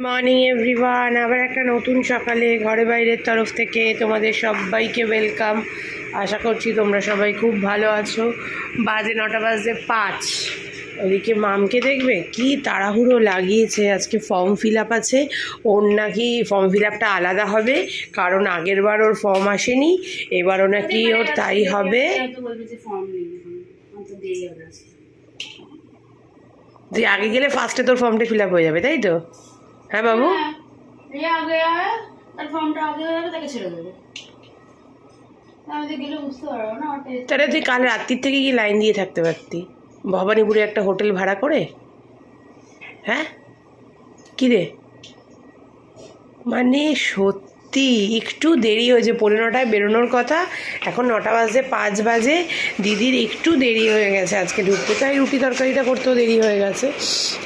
Morning everyone. আবার একটা নতুন সকালে ঘরে বাইরের তরফ থেকে তোমাদের সবাইকে ওয়েলকাম। আশা করছি তোমরা সবাই খুব ভালো আছো। বাজে নটা বাজে পাঁচ। ওদিকে মামকে দেখবে? কি তাড়াহুড়ো লাগিয়েছে। আজকে ফর্ম ফিল আপ আছে। ওর নাকি ফর্ম ফিল আপটা আলাদা হবে। কারণ আগের বার ওর ফর্ম আসেনি। এবারও নাকি ওর তাই হবে। যে আগে গেলে ফার্স্টে তোর ফর্মটা ফিল আপ হয়ে যাবে তাই তো? হ্যাঁ বাবু? হ্যাঁ, ইয়ে আগে ফর্মটা আগে হয়ে তাকে ছেড়ে তাহলে তুই কাল রাত্রির থেকে গিয়ে লাইন দিয়ে থাকতে পারতি। ভবানীপুরে একটা হোটেল ভাড়া করে? হ্যাঁ? কী রে? মানে সত্যি একটু দেরি হয়েছে পনেরো নটায় বেরোনোর কথা। এখন নটা বাজে, পাঁচ বাজে। দিদির একটু দেরি হয়ে গেছে আজকে ঢুকতে। তাই রুটি তরকারিটা করতেও দেরি হয়ে গেছে।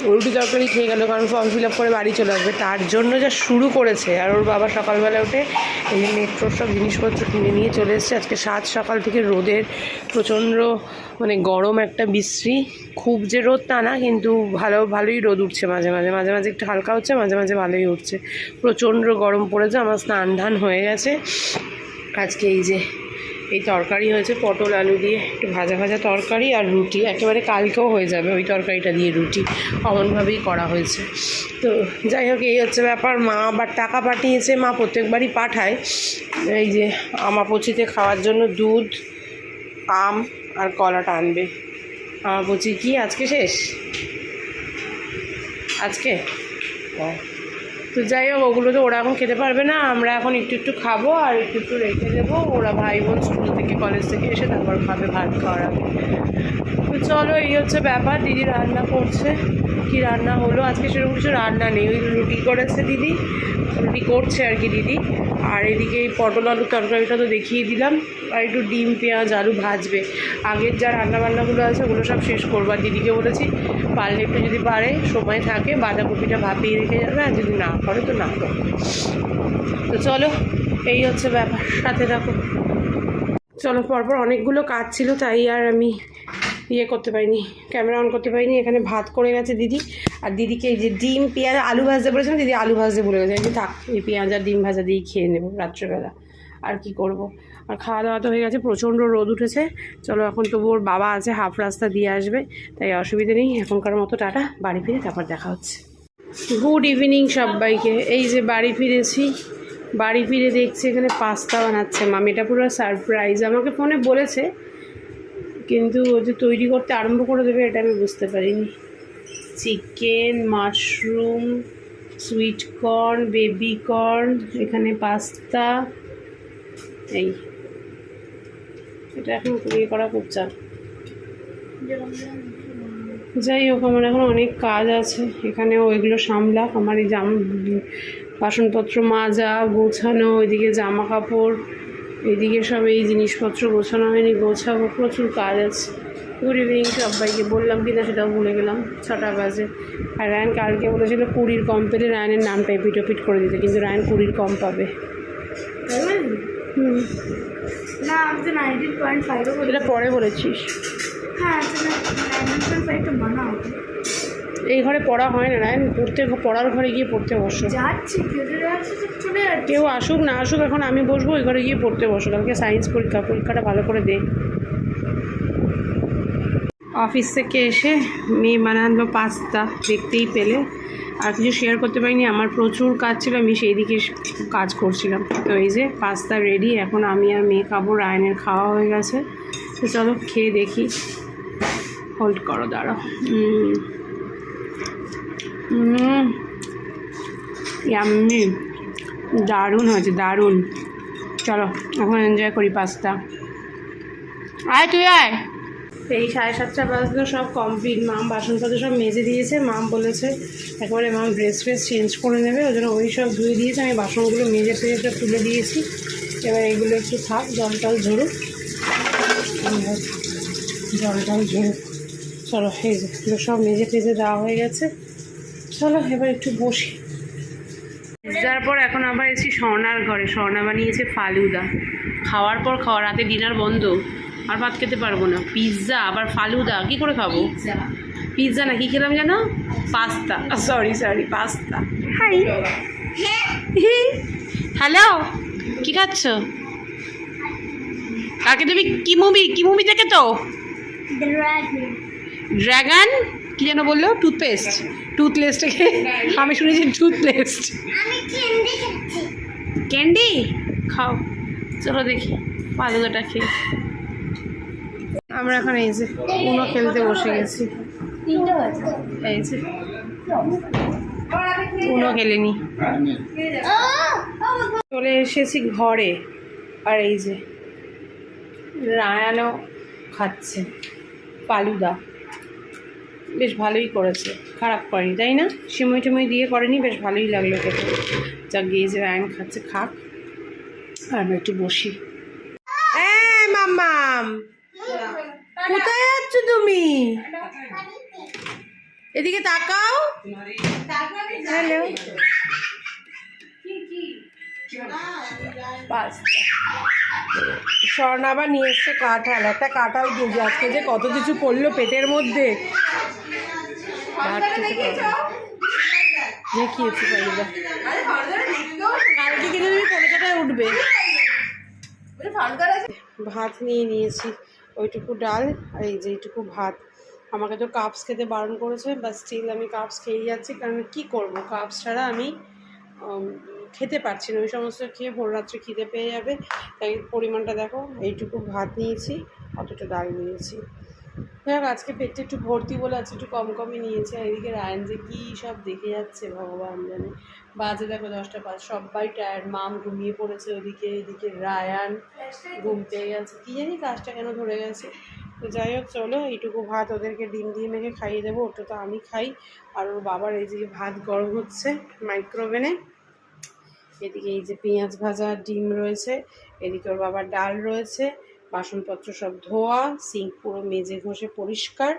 রুটি তরকারি খেয়ে গেল, কারণ ফর্ম ফিল আপ করে বাড়ি চলে আসবে। তার জন্য যা শুরু করেছে। আর ওর বাবা সকালবেলা উঠে এই মেট্রোর সব জিনিসপত্র কিনে নিয়ে চলে এসেছে। আজকে সাত সকাল থেকে রোদের প্রচণ্ড মানে গরম একটা বিশ্রী, খুব যে রোদ তা না, কিন্তু ভালো, ভালোই রোদ উঠছে মাঝে মাঝে। মাঝে মাঝে একটু হালকা হচ্ছে, মাঝে মাঝে ভালোই উঠছে। প্রচণ্ড গরম পড়েছে, আমার স্নান ধান হয়ে গেছে। আজকে এই যে, এই তরকারি হয়েছে পটল, আলু দিয়ে। একটু ভাজা ভাজা তরকারি আর রুটি। একেবারে কালকেও হয়ে যাবে ওই তরকারিটা দিয়ে রুটি। অমনভাবেই করা হয়েছে। তো যাই হোক, এই হচ্ছে ব্যাপার। মা আবার টাকা পাঠিয়েছে, মা প্রত্যেকবারই পাঠায়। এই যে আমাপচিতে খাওয়ার জন্য দুধ, আম আর কলাটা আনবে। আমার বলছি কি আজকে শেষ? আজকে? ও। তো যাই হোক, ওগুলো তো ওরা এখন খেতে পারবে না। আমরা এখন একটু একটু খাব আর একটু একটু রেখে দেবো। ওরা ভাই বোন স্কুল থেকে, কলেজ থেকে এসে তারপর খাবে ভাত খাওয়ার তো চলো, এই হচ্ছে ব্যাপার। দিদি রান্না করছে। কি রান্না হলো? আজকে সেরকম কিছু রান্না নেই। ওই রুটি করেছে দিদি, রুটি করছে আর কি দিদি। আর এদিকে পটল আলুর তরকারিটা তো দেখিয়ে দিলাম। আর একটু ডিম, পেঁয়াজ, আলু ভাজবে। আগের যা রান্না বান্নাগুলো আছে, ওগুলো সব শেষ করব। আর দিদিকে বলেছি, পারলে একটু যদি পারে, সময় থাকে, বাঁধাকপিটা ভাপিয়ে রেখে যাবে। আর যদি না করে তো না করে তো চলো, এই হচ্ছে ব্যাপার। সাথে থাকো। চলো, পরপর অনেকগুলো কাজ ছিল, তাই আর আমি ইয়ে করতে পারিনি ক্যামেরা অন করতে পারিনি, এখানে ভাত করে গেছে দিদি। আর দিদিকে এই যে ডিম, পেঁয়াজ, আলু ভাজতে বলেছিলাম, দিদি আলু ভাজতে বলে গেছে। যে থাক, এই পেঁয়াজ আর ডিম ভাজা দিয়েই খেয়ে নেব রাত্রেবেলা। আর কি করব। আর খাওয়া দাওয়া তো হয়ে গেছে, প্রচণ্ড রোদ উঠেছে। চলো এখন তবু ওর বাবা আছে, হাফ রাস্তা দিয়ে আসবে, তাই অসুবিধে নেই। এখনকার মতো টাটা, বাড়ি ফিরে তারপর দেখা হচ্ছে। গুড ইভিনিং সবাইকে। এই যে বাড়ি ফিরেছি, বাড়ি ফিরে দেখছি, এখানে পাস্তা বানাচ্ছে। মামিটা পুরো সারপ্রাইজ আমাকে ফোনে বলেছে কিন্তু ও যে তৈরি করতে আরম্ভ করে দেবে, এটা আমি বুঝতে পারিনি। Chicken, mushroom, sweet corn, baby corn, এখানে পাস্তা, এই। এটা এখন ইয়ে করা খুব চাপ। যাই হোক, আমার এখন অনেক কাজ আছে। এখানে ওইগুলো সামলাক। আমার এই জাম বাসনপত্র মাজা, গোছানো, ওইদিকে জামা কাপড় এদিকে সব এই জিনিসপত্র গোছানো হয়নি গোছাবো প্রচুর কাজ আছে। গুড ইভিনিং সবাইকে বললাম কি না সেটাও ভুলে গেলাম ছটা বাজে। আর রায়ন কালকে বলেছিল কুড়ির কম পেলে রায়নের নামটা এপিট করে দিতে কিন্তু রায়ন কুড়ির কম পাবে। হুম। না আমি তো নাইনটিন পয়েন্ট ফাইভও এটা পরে বলেছিস। হ্যাঁ নাইনটিন পয়েন্ট ফাইভ মানা হবে এই ঘরে পড়া হয় না রায়ন পড়তে পড়ার ঘরে গিয়ে পড়তে বসো। কেউ আসুক না আসুক এখন আমি বসবো ওই ঘরে গিয়ে পড়তে বসো। কালকে সায়েন্স পরীক্ষা পরীক্ষাটা ভালো করে দে। অফিস থেকে এসে মেয়ে বানালো পাস্তা দেখতেই পেলে। আর কিছু শেয়ার করতে পারিনি আমার প্রচুর কাজ ছিল আমি সেই দিকে কাজ করছিলাম। তো এই যে পাস্তা রেডি এখন আমি আর মেয়ে খাব রায়নের খাওয়া হয়ে গেছে। তো চলো খেয়ে দেখি। হোল্ড করো দাঁড়াও। ইয়াম্মি দারুণ হয়েছে, দারুণ। চলো, এখন এনজয় করি পাস্তা আয়, তুই আয়। এই সাড়ে সাতটা বাজলো, সব কমপ্লিট মাম বাসনপত্র সব মেজে দিয়েছে মাম বলেছে একবারে মাম ড্রেস ফ্রেস চেঞ্জ করে নেবে, ওই জন্য ওই সব ধুয়ে দিয়েছে, আমি বাসনগুলো মেজে টেজে সব তুলে দিয়েছি। এবার এগুলো একটু থাক, জল টল ঝরুক। জল টল ঝরুক। চলো, এই সব মেজে টেজে দেওয়া হয়ে গেছে। চলো, এবার একটু বসি। যার পর এখন আবার এসেছি স্বর্ণার ঘরে। স্বর্ণা বানিয়েছে ফালুদা। খাওয়ার পর খাওয়া রাতে ডিনার বন্ধ। আর ভাত খেতে পারব না। পিৎজা আবার ফালুদা। কি করে খাব? পিৎজা। না কি খেলাম যেন pasta. Sorry sorry pasta. Hi hello কি খাচ্ছ? কাকে তুমি? কি মুভি কি মুভি দেখে তো ড্রাগন কি যেন বলল? টুথপেস্ট টুথপেস্টটাকে আমি শুনেছি টুথপেস্ট আমি ক্যান্ডি খাও। চলো দেখি। ফালুদাটা খেয়ে। আমরা এখন এই যে উনো খেলতে বসে গেছি। এই যে উনো খেলেনি। চলে এসেছি ঘরে। আর এই যে রায়ানও খাচ্ছে। ফালুদা। বেশ ভালোই করেছে। খারাপ করেনি তাই না? সিমই টিমই দিয়ে করেনি বেশ ভালোই লাগল খেতে। যা গিয়ে যে রায়ান খাচ্ছে খাক। আর আমি একটু বসি। মাম্মাম কোথায় যাচ্ছ তুমি? এদিকে তাকাও। হ্যালো। পাঁচটা স্বর্ণ আবার নিয়ে এসছে কাঁঠাল। একটা কাঁঠাল গুঁজে আজকে যে কত কিছু পড়ল পেটের মধ্যে। দেখিয়েছি কালকে কিন্তু তুমি উঠবে। ভাত নিয়ে নিয়েছি। ওইটুকু ডাল আর এই যে এইটুকু ভাত। আমাকে তো কাপস খেতে বারণ করেছে বা স্টিল আমি কাপস খেয়ে যাচ্ছি। কারণ কি করব? কাপস ছাড়া আমি খেতে পারছি না। ওই সমস্ত খেয়ে ভোর রাত্রে খিদে পেয়ে যাবে। তাই পরিমাণটা দেখো, এইটুকু ভাত নিয়েছি, অতটা ডাল নিয়েছি। হোক, আজকে পেটটা একটু ভর্তি বলে আজকে একটু কম কমই নিয়েছে। এদিকে রায়ন যে কী সব দেখে যাচ্ছে ভগবান জানে। বাজে দেখো দশটা পাঁচ, সবাই টায়ার্ড মাম ঘুমিয়ে পড়েছে ওদিকে, এদিকে রায়ান ঘুম পেয়ে গেছে। কী জানি কাজটা কেন ধরে গেছে। তো যাই হোক, চলো, এইটুকু ভাত ওদেরকে ডিম দিয়ে মেখে খাইয়ে দেবো। ওটা তো আমি খাই। আর ওর বাবার এই যে ভাত গরম হচ্ছে মাইক্রোওভেনে। এদিকে এই যে পেঁয়াজ ভাজা, ডিম রয়েছে, এদিকে ওর বাবার ডাল রয়েছে, বাসনপত্র সব ধোয়া, সিঙ্ক পুরো মেজে ঘষে পরিষ্কার।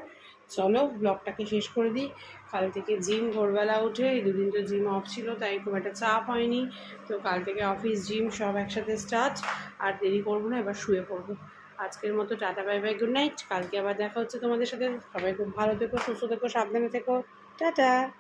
চলো ব্লগটাকে শেষ করে দিই। কাল থেকে জিম, ভোরবেলা উঠে, এই দুদিন তো জিম অফ ছিল, তাই খুব একটা চাপ হয়নি। তো কাল থেকে অফিস জিম সব একসাথে স্টার্ট আর দেরি করব না, এবার শুয়ে পড়ব। আজকের মতো tata bye bye good night কালকে আবার দেখা হচ্ছে তোমাদের সাথে। সবাই খুব ভালো থেকো, সুস্থ থেকো, সাবধানে থেকো। টাটা।